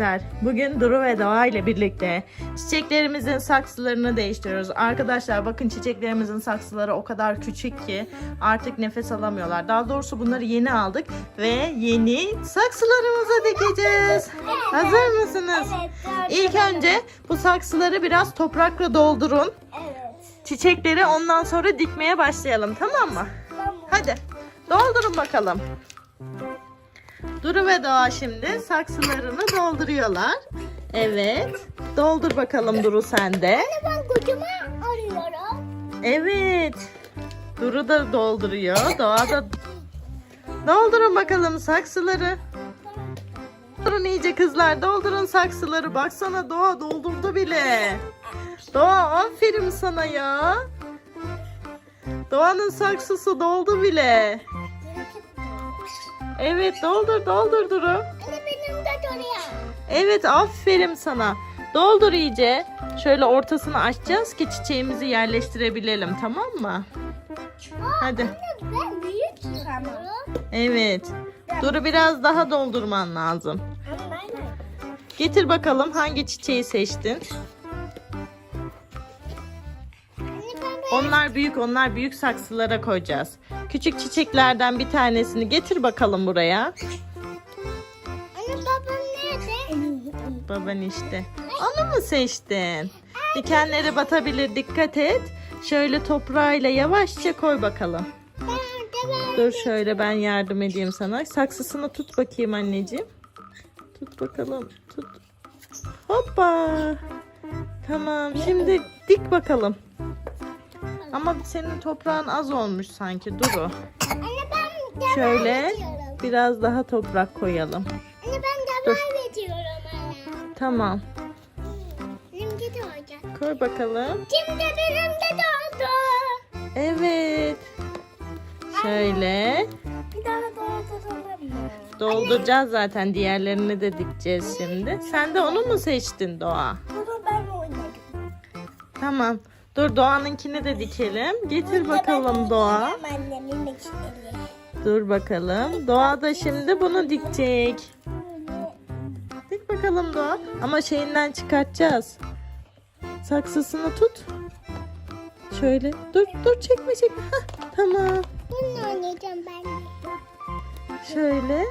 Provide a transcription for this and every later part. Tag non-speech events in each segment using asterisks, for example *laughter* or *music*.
arkadaşlar. Bugün Duru ve Doğa ile birlikte çiçeklerimizin saksılarını değiştiriyoruz. Arkadaşlar bakın çiçeklerimizin saksıları o kadar küçük ki artık nefes alamıyorlar. Daha doğrusu bunları yeni aldık ve yeni saksılarımıza dikeceğiz. Hazır mısınız? Evet. İlk önce bu saksıları biraz toprakla doldurun. Evet. Çiçekleri ondan sonra dikmeye başlayalım tamam mı? Tamam. Hadi doldurun bakalım. Duru ve Doğa şimdi saksılarını dolduruyorlar. Evet. Doldur bakalım Duru sen de. Ben kocama arıyorum. Evet. Duru da dolduruyor. Doğa da Doldurun bakalım saksıları. Doldurun iyice kızlar. Doldurun saksıları. Baksana Doğa doldurdu bile. Doğa aferin sana ya. Doğanın saksısı doldu bile. Evet doldur doldur Duru. Anne benim de duruyor. Evet aferin sana. Doldur iyice. Şöyle ortasını açacağız ki çiçeğimizi yerleştirebilelim tamam mı? Hadi. Ben büyük sanırım. Evet. Duru biraz daha doldurman lazım. Getir bakalım hangi çiçeği seçtin? Onlar büyük, onlar büyük saksılara koyacağız. Küçük çiçeklerden bir tanesini getir bakalım buraya. Anne babam nerede? Baban işte. Onu mu seçtin? Dikenleri batabilir dikkat et. Şöyle toprağıyla yavaşça koy bakalım. Dur şöyle ben yardım edeyim sana. Saksısını tut bakayım anneciğim. Tut bakalım. Tut. Hoppa. Tamam şimdi dik bakalım. Ama senin toprağın az olmuş sanki Duru. Anne ben Şöyle ediyorum. biraz daha toprak koyalım. Anne ben Dur. devam ediyorum anne. Tamam. Benimki de olacak. Koy bakalım. Şimdi benim de doldu. Evet. Şöyle. Bir daha dolduralım mı? Dolduracağız zaten. Diğerlerini de dikeceğiz şimdi. Sen de onu mu seçtin Doğa? Bunu ben oynadım. Tamam. Dur Doğan'ınkini de dikelim. Getir bakalım Doğa. Dur bakalım. Doğa da şimdi bunu dikecek. Dik bakalım Doğa. Ama şeyinden çıkartacağız. Saksısını tut. Şöyle. Dur dur çekme çekme. Hah, tamam. Bunu oynayacağım ben de. Şöyle.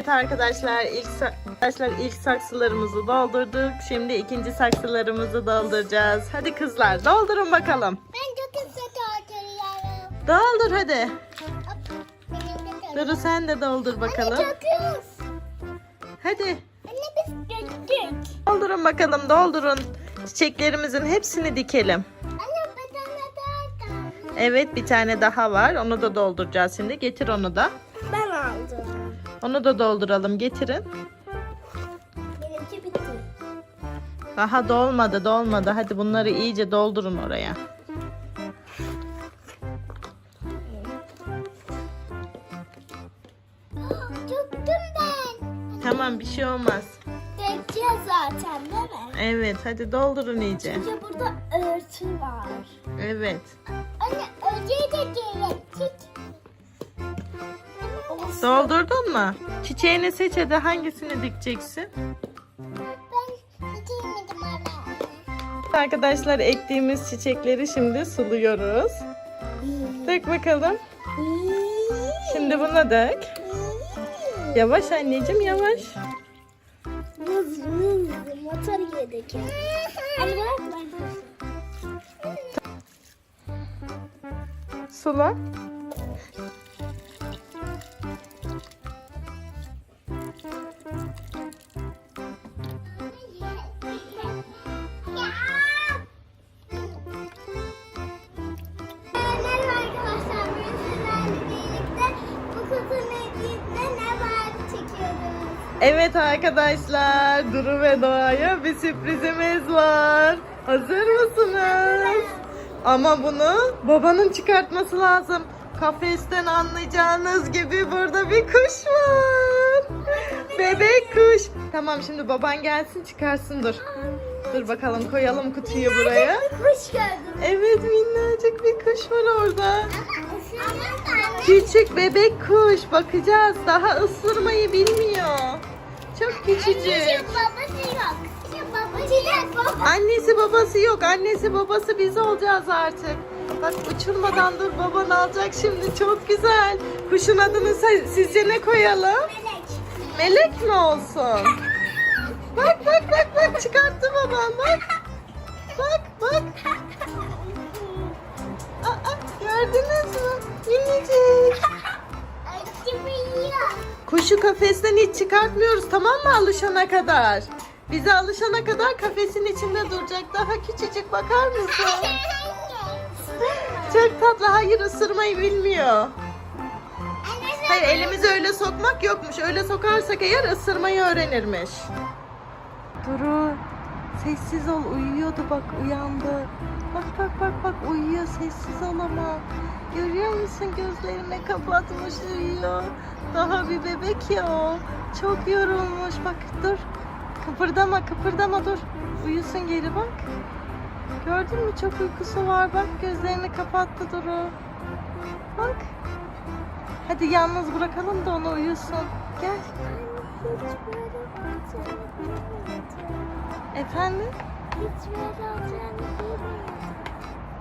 Evet arkadaşlar ilk arkadaşlar ilk saksılarımızı doldurduk. Şimdi ikinci saksılarımızı dolduracağız. Hadi kızlar doldurun bakalım. Ben çok hızlı dolduruyorum. Doldur hadi. Duru sen de doldur bakalım. Anne. Hadi. Anne biz döktük. Doldurun bakalım doldurun. Çiçeklerimizin hepsini dikelim. Anne bir tane daha da. Evet bir tane daha var. Onu da dolduracağız şimdi. Getir onu da. Onu da dolduralım. Getirin. Benimki bitti. Daha dolmadı dolmadı. Hadi bunları iyice doldurun oraya. Döktüm ben. Tamam bir şey olmaz. Dökeceğiz zaten değil mi? Evet hadi doldurun iyice. Çünkü burada örtü var. Evet. Anne örtüyü de gerektik. Doldurdun mu? Çiçeğini seç hadi hangisini dikeceksin? Ben bitirmedim hala. Arkadaşlar ektiğimiz çiçekleri şimdi suluyoruz. Dök bakalım. Şimdi buna dök. Yavaş anneciğim yavaş. Motor yedik. Sula. Evet arkadaşlar Duru ve Doğa'ya bir sürprizimiz var. Hazır mısınız? Ama bunu babanın çıkartması lazım. Kafesten anlayacağınız gibi burada bir kuş var. Bebek kuş. Tamam şimdi baban gelsin çıkarsın dur. Dur bakalım koyalım kutuyu buraya. Kuş gördüm. Evet minnacık bir kuş var orada. Küçük bebek kuş bakacağız. Daha ısırmayı bilmiyor. Küçücük. Anneciğim babası yok. Babası yok. Annesi babası yok. Annesi babası biz olacağız artık. Bak uçurmadan dur baban alacak şimdi çok güzel. Kuşun adını sizce ne koyalım? Melek. Melek mi olsun? Bak bak bak bak çıkarttı baban bak. Bak bak. Aa, gördünüz mü? Minicik. Acımıyor. Kuşu kafesten hiç çıkartmıyoruz tamam mı alışana kadar? Bize alışana kadar kafesin içinde duracak. Daha küçücük bakar mısın? Çok tatlı. Hayır ısırmayı bilmiyor. Hayır elimizi öyle sokmak yokmuş. Öyle sokarsak eğer ısırmayı öğrenirmiş. Duru sessiz ol uyuyordu bak uyandı. Bak bak bak bak uyuyor sessiz ol ama. Görüyor musun gözlerini kapatmış uyuyor. Daha bir bebek ya o. Çok yorulmuş bak dur. Kıpırdama kıpırdama dur. Uyusun geri bak. Gördün mü çok uykusu var bak gözlerini kapattı Duru. Bak. Hadi yalnız bırakalım da onu uyusun. Gel. Efendim?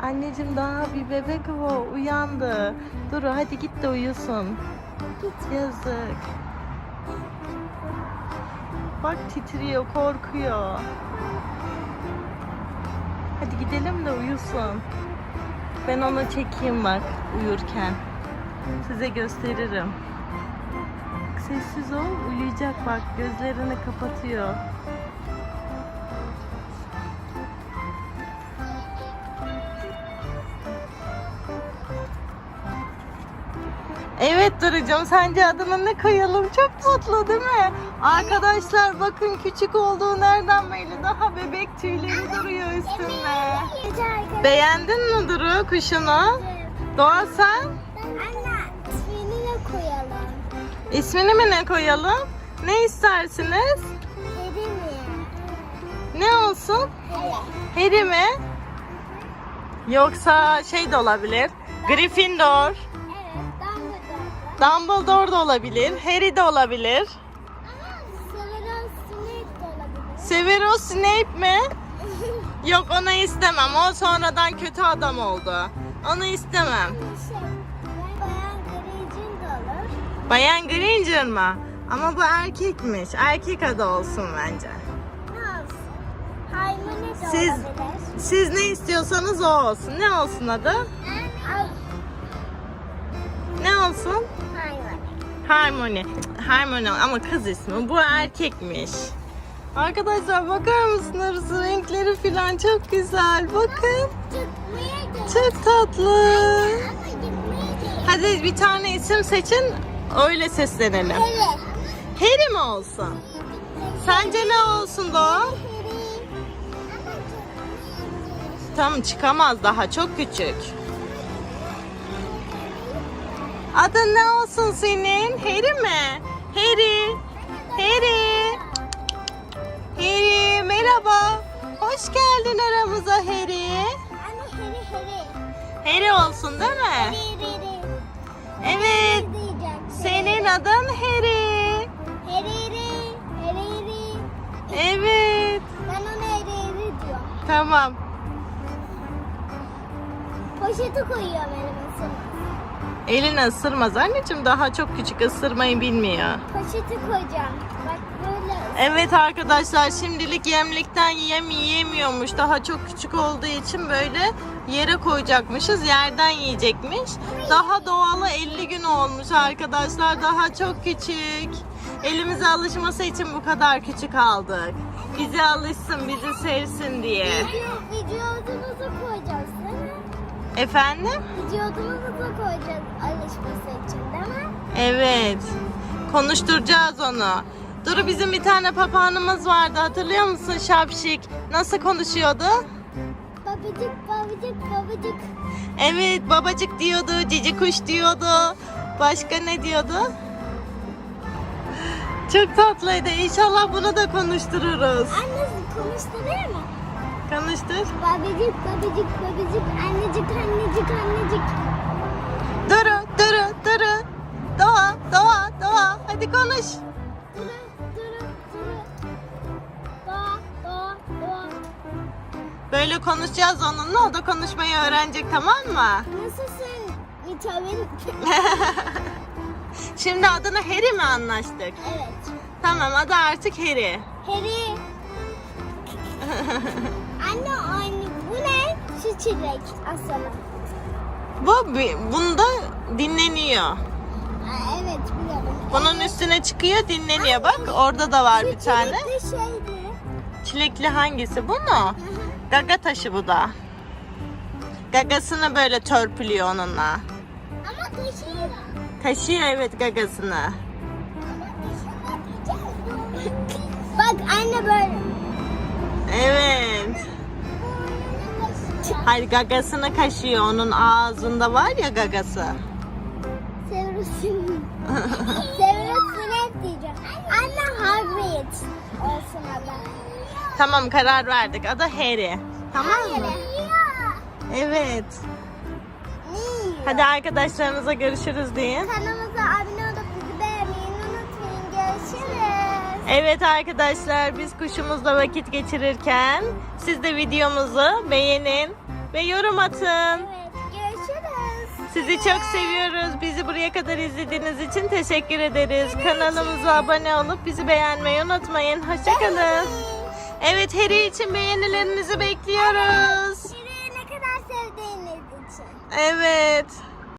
Anneciğim daha bir bebek o uyandı. Dur hadi git de uyusun. Yazık. Bak titriyor, korkuyor. Hadi gidelim de uyusun. Ben onu çekeyim bak uyurken. Size gösteririm. Sessiz ol, uyuyacak bak. Gözlerini kapatıyor. Evet Duru'cum sence adını ne koyalım? Çok tatlı değil mi? Arkadaşlar bakın küçük olduğu nereden belli? Daha bebek tüyleri duruyor üstünde. Beğendin mi Duru kuşunu? Doğa sen? İsmini mi ne koyalım? Ne istersiniz? Dedi mi? Ne olsun? Evet. Harry mi? Yoksa şey de olabilir. Gryffindor. Evet, Dumbledore. Dumbledore da olabilir. Harry de olabilir. Ama Severus Snape de olabilir. Severus Snape mi? *laughs* Yok onu istemem. O sonradan kötü adam oldu. Onu istemem. şey, Bayan Granger mı? Ama bu erkekmiş. Erkek adı olsun bence. Siz-. Siz ne istiyorsanız o olsun. Ne olsun adı? Ne olsun? Haymune. Harmony. Cık, Harmony ama kız ismi. Bu erkekmiş. Arkadaşlar bakar mısınız? Renkleri falan çok güzel. Bakın. Çok tatlı. Hadi bir tane isim seçin. Öyle seslenelim. Evet. Harry mi olsun? Sence ne olsun Doğa? Tam çıkamaz daha çok küçük. Adın ne olsun senin? Harry mi? Harry. Harry. Harry merhaba. Hoş geldin aramıza Harry. Anne heri heri. Harry olsun değil mi? Heri heri. Evet. Senin adın Harry. Heri heri. Heri heri. Evet. Ben ona heri heri diyorum. Tamam. Poşeti koyuyorum elime sonra. Elini ısırmaz anneciğim daha çok küçük ısırmayı bilmiyor. Poşeti koyacağım. Bak böyle. Evet arkadaşlar şimdilik yemlikten yem yiyemiyormuş. Daha çok küçük olduğu için böyle yere koyacakmışız. Yerden yiyecekmiş. Daha doğalı 50 gün olmuş arkadaşlar. Daha çok küçük. Elimize alışması için bu kadar küçük aldık. Bize alışsın, bizi sevsin diye. Videomuzu koyacağız değil mi? Efendim? Videomuzu koyacağız alışması için değil mi? Evet. Konuşturacağız onu. Duru bizim bir tane papağanımız vardı hatırlıyor musun Şapşik? Nasıl konuşuyordu? Babacık babacık babacık. Evet babacık diyordu, cici kuş diyordu. Başka ne diyordu? Çok tatlıydı. İnşallah bunu da konuştururuz. Annesi konuşturuyor mu? Konuştur. Babacık babacık babacık annecik annecik annecik. Duru, Duru, Duru. Doğa, Doğa, Doğa. Hadi konuş. Konuşacağız onunla. O da konuşmayı öğrenecek tamam mı? Nasılsın? Vitamin. *laughs* Şimdi adını Harry mi anlaştık? evet. Tamam adı artık Harry. Harry. Anne anne bu ne? Şu çilek aslında. Bu bi- bunda dinleniyor. Aa, evet biliyorum. Bunun üstüne çıkıyor dinleniyor. Bak orada da var Şu bir tane. çilekli şeydi. Çilekli hangisi? Bu mu? Hı hı. Gaga taşı bu da. Gagasını böyle törpülüyor onunla. Ama taşıyor. Taşıyor evet gagasını. Bak anne böyle. Evet. Hayır gagasını kaşıyor. Onun ağzında var ya gagası. Seversin hep diyeceğim. Anne Hagrid olsun adı. Tamam karar verdik. Adı Harry. Tamam mı? Evet. Niye? Hadi arkadaşlarınıza görüşürüz deyin. Kanalımıza abone olup bizi beğenmeyi unutmayın. Görüşürüz. Evet arkadaşlar biz kuşumuzla vakit geçirirken siz de videomuzu beğenin ve yorum atın. Evet görüşürüz. Sizi çok seviyoruz. Bizi buraya kadar izlediğiniz için teşekkür ederiz. Kanalımıza abone olup bizi beğenmeyi unutmayın. Hoşçakalın. Evet Harry için beğenilerinizi bekliyoruz. Şirin'i ne kadar sevdiğiniz için. Evet.